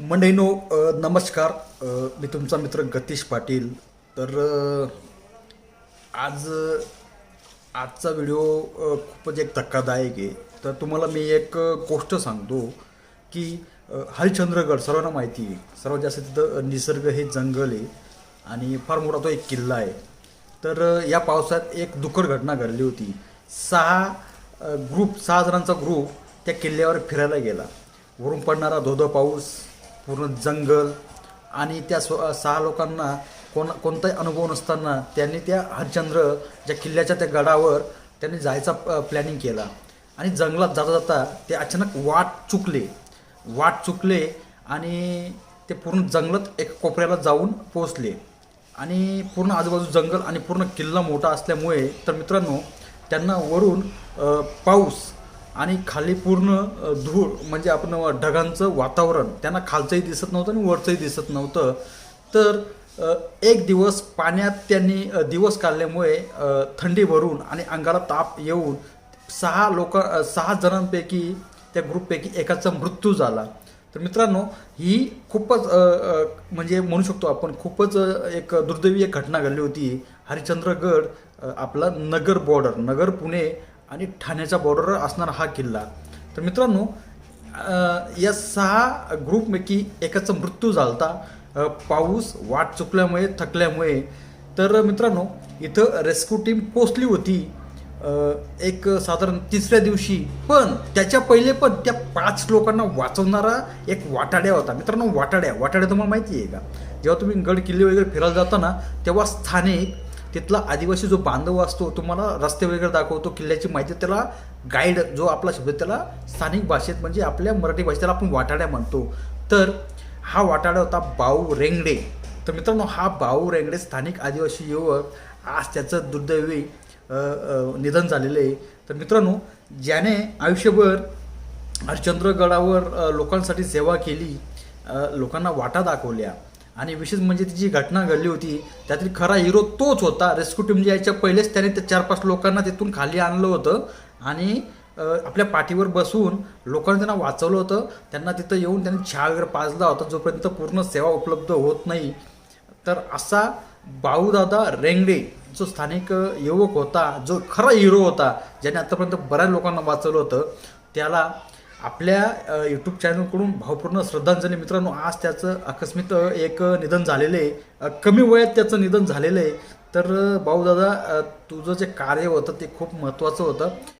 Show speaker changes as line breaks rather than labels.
मंडईनो नमस्कार. मी तुमचा मित्र गतीश पाटील. तर आज आजचा व्हिडिओ खूपच एक धक्कादायक आहे. तर तुम्हाला मी एक गोष्ट सांगतो की हरिश्चंद्रगड सर्वांना माहिती आहे. सर्वात जास्त तिथं निसर्ग हे जंगल आहे आणि फार मोठा तो एक किल्ला आहे. तर या पावसात एक दुःखद घटना घडली होती. सहा ग्रुप सहा जणांचा ग्रुप त्या किल्ल्यावर फिरायला गेला. वरून पडणारा धोधो पाऊस पूर्ण जंगल आणि त्या स्व सहा लोकांना कोण कोणताही अनुभव नसताना त्यांनी त्या हरिश्चंद्र ज्या किल्ल्याच्या त्या गडावर त्यांनी जायचा प्लॅनिंग केला. आणि जंगलात जाता जाता ते अचानक वाट चुकले. वाट चुकले आणि ते पूर्ण जंगलात एक कोपऱ्याला जाऊन पोचले आणि पूर्ण आजूबाजू जंगल आणि पूर्ण किल्ला मोठा असल्यामुळे तर मित्रांनो त्यांना वरून पाऊस आणि खाली पूर्ण धूळ म्हणजे आपण ढगांचं वातावरण त्यांना खालचंही दिसत नव्हतं आणि वरचंही दिसत नव्हतं. तर एक दिवस पाण्यात त्यांनी दिवस काढल्यामुळे थंडी भरून आणि अंगाला ताप येऊन सहा लोक सहा जणांपैकी त्या ग्रुपपैकी एकाचा मृत्यू झाला. तर मित्रांनो ही खूपच म्हणजे म्हणू शकतो आपण खूपच एक दुर्दैवी एक घटना घडली होती. हरिश्चंद्रगड आपला नगर बॉर्डर नगर पुणे आणि ठाण्याच्या बॉर्डरवर असणारा हा किल्ला. तर मित्रांनो या सहा ग्रुपपैकी एकाचा मृत्यू झाला होता पाऊस वाट चुकल्यामुळे थकल्यामुळे. तर मित्रांनो इथं रेस्क्यू टीम पोचली होती. एक साधारण तिसऱ्या दिवशी. पण त्याच्या पहिले पण त्या पाच लोकांना वाचवणारा एक वाटाड्या होता. मित्रांनो वाटाड्या. वाटाड्या तुम्हाला माहिती आहे का? जेव्हा तुम्ही गड किल्ले वगैरे फिरायला जाता ना तेव्हा स्थानिक तिथला आदिवासी जो बांधव असतो तुम्हाला रस्ते वगैरे दाखवतो किल्ल्याची माहिती त्याला गाईड जो आपला शब्द त्याला स्थानिक भाषेत म्हणजे आपल्या मराठी भाषेत त्याला आपण वाटाड्या म्हणतो. तर हा वाटाडा होता बाऊ रेंगडे. तर मित्रांनो हा बाऊ रेंगडे स्थानिक आदिवासी युवक आज त्याचं दुर्दैवी निधन झालेलं आहे. तर मित्रांनो ज्याने आयुष्यभर हरिश्चंद्रगडावर लोकांसाठी सेवा केली लोकांना वाटा दाखवल्या आणि विशेष म्हणजे ती जी घटना घडली होती त्यातील खरा हिरो तोच होता. रेस्क्यू टीम यायच्या पहिलेच त्याने त्या चार पाच लोकांना तिथून खाली आणलं होतं. आणि आपल्या पाठीवर बसून लोकांनी त्यांना वाचवलं होतं. त्यांना तिथं येऊन त्यांनी चहा वगैरे पाजला होता. जोपर्यंत पूर्ण सेवा उपलब्ध होत नाही. तर असा बाऊदादा रेंगडे जो स्थानिक युवक होता जो खरा हिरो होता ज्याने आतापर्यंत बऱ्याच लोकांना वाचवलं होतं त्याला आपल्या यूट्यूब चॅनलकडून भावपूर्ण श्रद्धांजली. मित्रांनो आज त्याचं आकस्मित एक निधन झालेलं आहे. कमी वयात त्याचं निधन झालेलं आहे. तर भाऊ भाऊदादा तुझं जे कार्य होतं ते खूप महत्त्वाचं होतं.